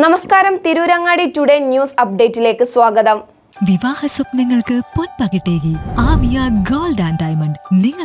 നമസ്കാരം. Tirurangadi today news അപ്ഡേറ്റിലേക്ക് സ്വാഗതം. വിവാഹ സ്വപ്നങ്ങൾക്ക് പൊൻപകിട്ടേകി. Amiya gold and diamond.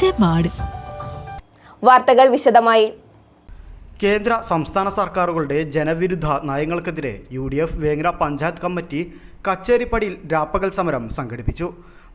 Chemmad വാർത്തകൾ വിശദമായി. കേന്ദ്ര സംസ്ഥാന സർക്കാരുകളുടെ ജനവിരുദ്ധ നയങ്ങൾക്കെതിരെ U D F Vengara panchayat committee കച്ചേരിപ്പടിയിൽ രാപ്പകൽ സമരം സംഘടിപ്പിച്ചു.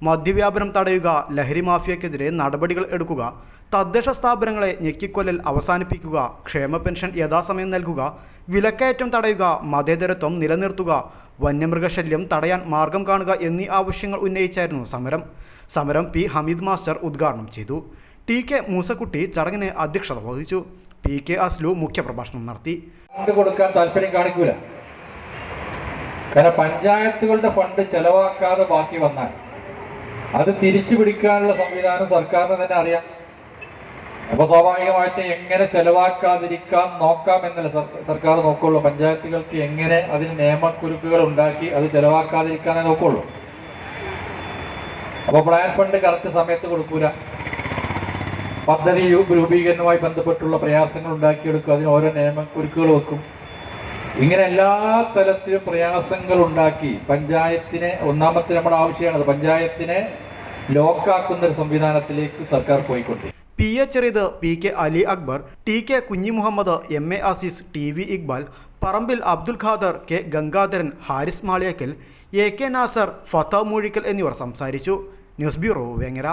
മദ്യവ്യാപനം തടയുക ലഹരി മാഫിയക്കെതിരെ നടപടികൾ എടുക്കുക തദ്ദേശ സ്ഥാപനങ്ങളെ ഞെക്കിക്കൊല്ലൽ അവസാനിപ്പിക്കുക ക്ഷേമ പെൻഷൻ യഥാസമയം നൽകുക വിലക്കയറ്റം തടയുക മതേതരത്വം നിലനിർത്തുക വന്യമൃഗശല്യം തടയാൻ മാർഗം കാണുക എന്നീ ആവശ്യങ്ങൾ ഉന്നയിച്ചായിരുന്നു സമരം. സമരം പി. ഹമീദ് മാസ്റ്റർ ഉദ്ഘാടനം ചെയ്തു. ടി. കെ. മൂസക്കുട്ടി ചടങ്ങിന് അധ്യക്ഷത വഹിച്ചു. പി. കെ. അസ്ലു മുഖ്യപ്രഭാഷണം നടത്തി. കൊടുക്കാൻ താല്പര്യം കാണിക്കൂല. കാരണം പഞ്ചായത്തുകളുടെ ഫണ്ട് ചെലവാക്കാതെ ബാക്കി വന്നാൽ അത് തിരിച്ചു പിടിക്കാനുള്ള സംവിധാനം സർക്കാരിന് തന്നെ അറിയാം. അപ്പൊ സ്വാഭാവികമായിട്ട് എങ്ങനെ ചെലവാക്കാതിരിക്കാം നോക്കാം എന്നല്ല സർ- സർക്കാർ നോക്കുള്ളൂ. പഞ്ചായത്തുകൾക്ക് എങ്ങനെ അതിന് നിയമക്കുരുക്കുകൾ ഉണ്ടാക്കി അത് ചെലവാക്കാതിരിക്കാനേ നോക്കുള്ളൂ. അപ്പൊ പ്ലാൻ ഫണ്ട് കറക്റ്റ് സമയത്ത് കൊടുക്കൂല. പദ്ധതി രൂപീകരണവുമായി ബന്ധപ്പെട്ടുള്ള പ്രയാസങ്ങൾ ഉണ്ടാക്കിയെടുക്കും. അതിന് ഓരോ നിയമക്കുരുക്കുകൾ വെക്കും. ഇങ്ങനെ എല്ലാ തരത്തിലും പ്രയാസങ്ങൾ ഉണ്ടാക്കി പഞ്ചായത്തിനെ ഒന്നാമത്തെ നമ്മുടെ ആവശ്യമാണത്. പഞ്ചായത്തിനെ ലോക്കാക്കുന്ന ഒരു സംവിധാനത്തിലേക്ക് സർക്കാർ പോയിക്കൊണ്ടിരിക്കും P A Cheriyath P K Ali Akbar T K Kunhi Muhammed M A Asis T V Iqbal Parambil Abdul Khader K Gangadharan Haris Maliyakkal A K Nasar Fatha Moozhikkal എന്നിവർ സംസാരിച്ചു. News bureau Vengara.